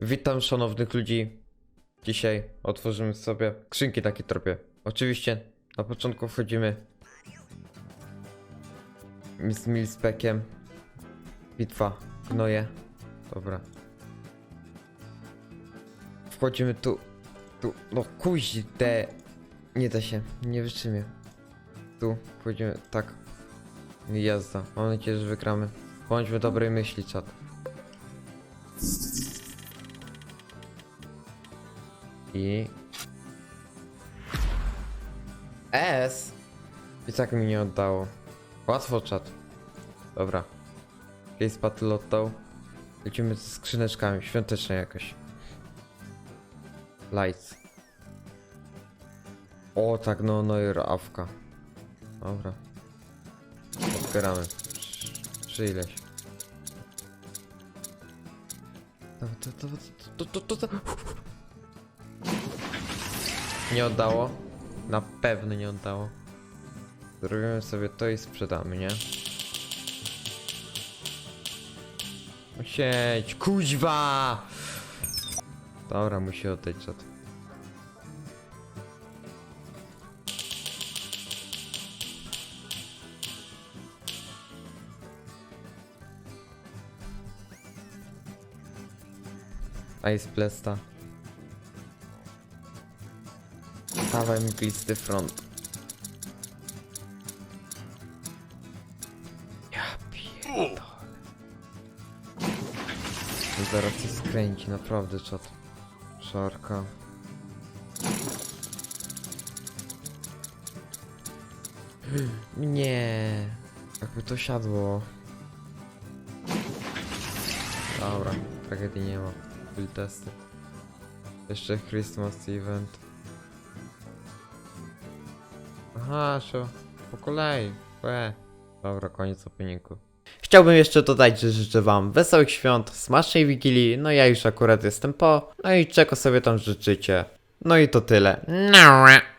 Witam szanownych ludzi. Dzisiaj otworzymy sobie skrzynki takie tropie. Oczywiście na początku wchodzimy z Milspekiem. Bitwa, gnoje. Dobra. Wchodzimy tu. Tu. No kuźde. Nie da się. Nie wytrzymię. Tu wchodzimy. Tak. Jazda. Mam nadzieję, że wygramy. Bądźmy dobrej myśli, czat. I... S! I tak mi nie oddało. Łatwo czat. Dobra. Case Battle oddał. Lecimy ze skrzyneczkami, świąteczne jakoś. Lights. O, tak, no, no i awka. Dobra. Otwieramy. Czy ileś. To, to, to, to, to, to, to. Nie oddało. Na pewno nie oddało. Zrobimy sobie to i sprzedamy, nie? Sieć, kuźwa! Dobra, musi oddać czat. Ice Blesta. Dawaj mglisty front. Ja pierdolę. To Zaraz się skręci, naprawdę czat. Szarka. Nie. Jakby to siadło. Dobra, tragedii nie ma. Byli testy. Jeszcze Christmas event. Aha, sio. Po kolei. Łe. Dobra, koniec opiniku. Chciałbym jeszcze dodać, że życzę wam wesołych świąt, smacznej wigilii, no ja już akurat jestem po, no i czego sobie tam życzycie. No i to tyle.